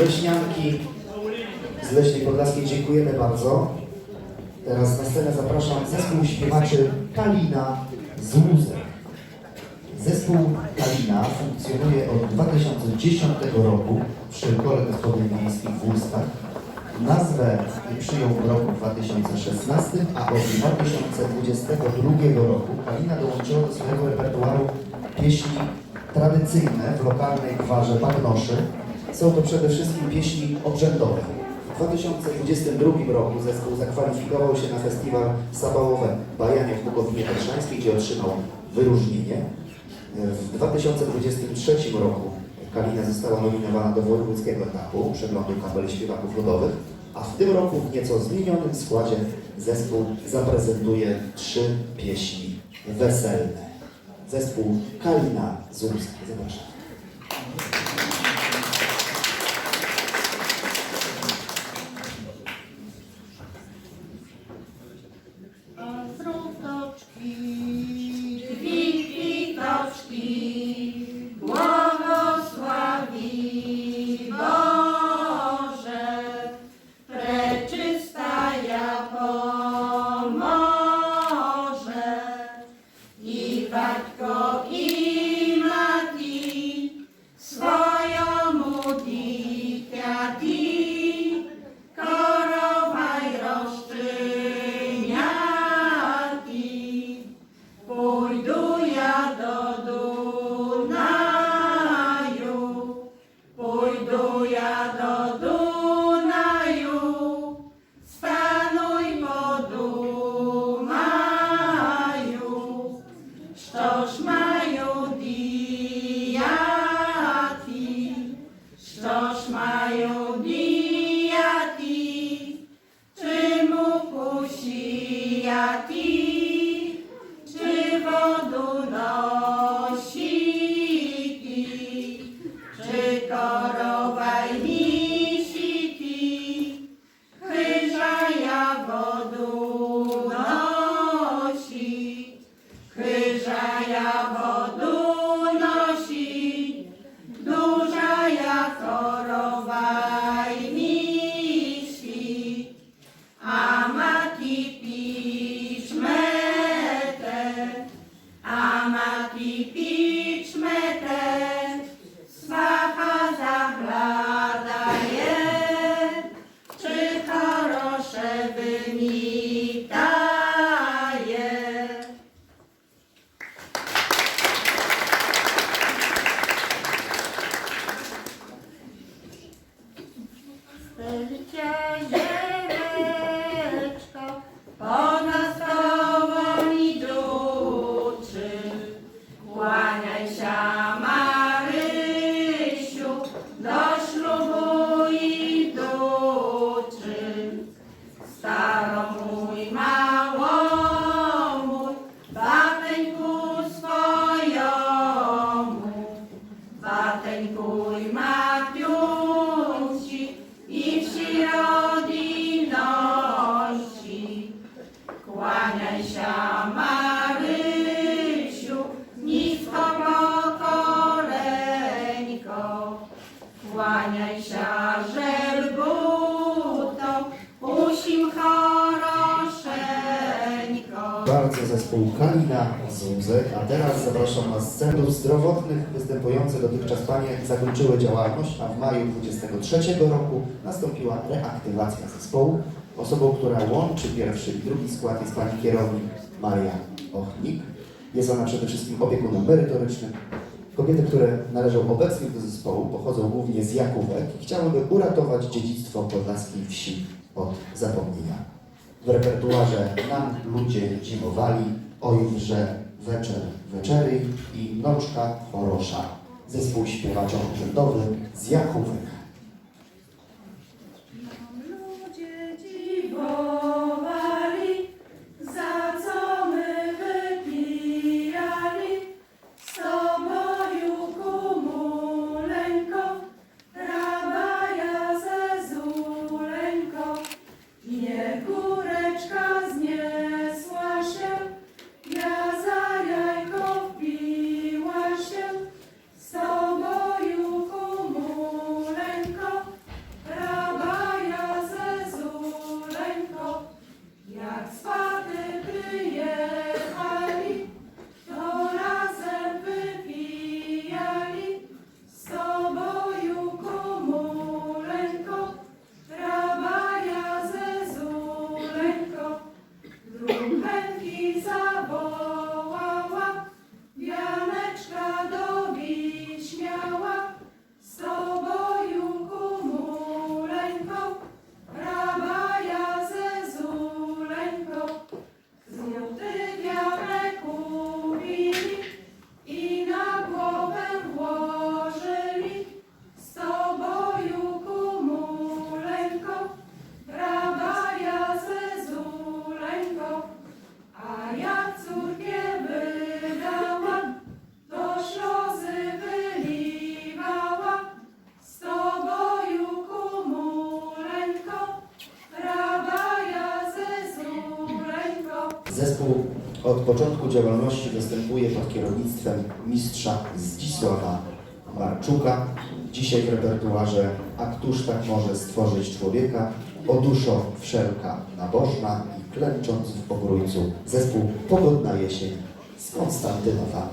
Leśnianki z Leśnej Podlaskiej dziękujemy bardzo. Teraz na scenę zapraszam zespół śpiewaczy Kalina z Łózek. Zespół Kalina funkcjonuje od 2010 roku przy Kole Gospodyń Miejskich w Łuskach. Nazwę przyjął w roku 2016, a od 2022 roku Kalina dołączyła do swojego repertuaru pieśni tradycyjne w lokalnej gwarze Bagnoszy. Są to przede wszystkim pieśni obrzędowe. W 2022 roku zespół zakwalifikował się na festiwal Sabałowe Bajanie w Bukowinie Tatrzańskiej, gdzie otrzymał wyróżnienie. W 2023 roku Kalina została nominowana do wojewódzkiego etapu przeglądu kapeli śpiewaków ludowych, a w tym roku w nieco zmienionym składzie zespół zaprezentuje trzy pieśni weselne. Zespół Kalina z Łusk. Zapraszam. A teraz zapraszam na scenę zdrowotnych występujące dotychczas panie zakończyły działalność, a w maju 23 roku nastąpiła reaktywacja zespołu. Osobą, która łączy pierwszy i drugi skład jest pani kierownik Maria Ochnik. Jest ona przede wszystkim opiekunem merytorycznym. Kobiety, które należą obecnie do zespołu, pochodzą głównie z Jakówek i chciałyby uratować dziedzictwo podlaskiej wsi od zapomnienia. W repertuarze Nam ludzie zimowali, Ojwrze, Weczer, Weczery i Noczka Chorosza. Zespół śpiewaczo-urzędowy z Jakówek. Zespół od początku działalności występuje pod kierownictwem mistrza Zdzisława Marczuka. Dzisiaj w repertuarze A któż tak może stworzyć człowieka, O duszo wszelka nabożna i klęcząc w pogrójcu zespół Pogodna jesień z Konstantynowa.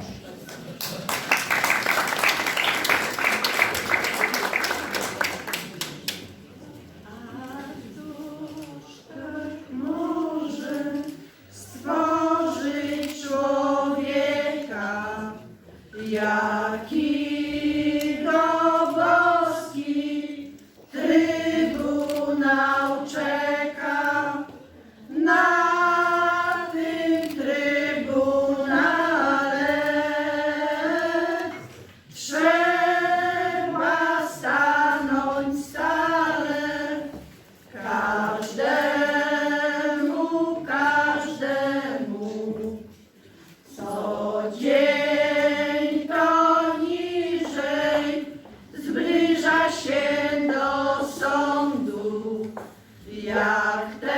Jak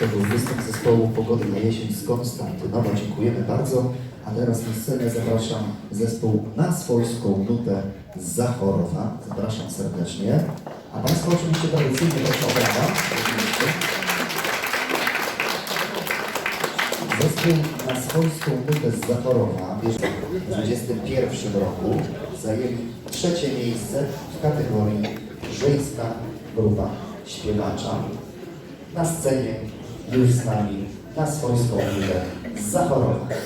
To był występ zespołu Pogodna Jesień z Konstantynowa. Dziękujemy bardzo. A teraz na scenę zapraszam zespół na swojską nutę z Zachorowa. Zapraszam serdecznie. A Państwo oczywiście tradycyjnie proszę o brawa. Zespół na swojską nutę z Zachorowa w 2021 roku zajęli trzecie miejsce w kategorii żeńska grupa śpiewacza na scenie już z nami na swojską chwilę zachorować.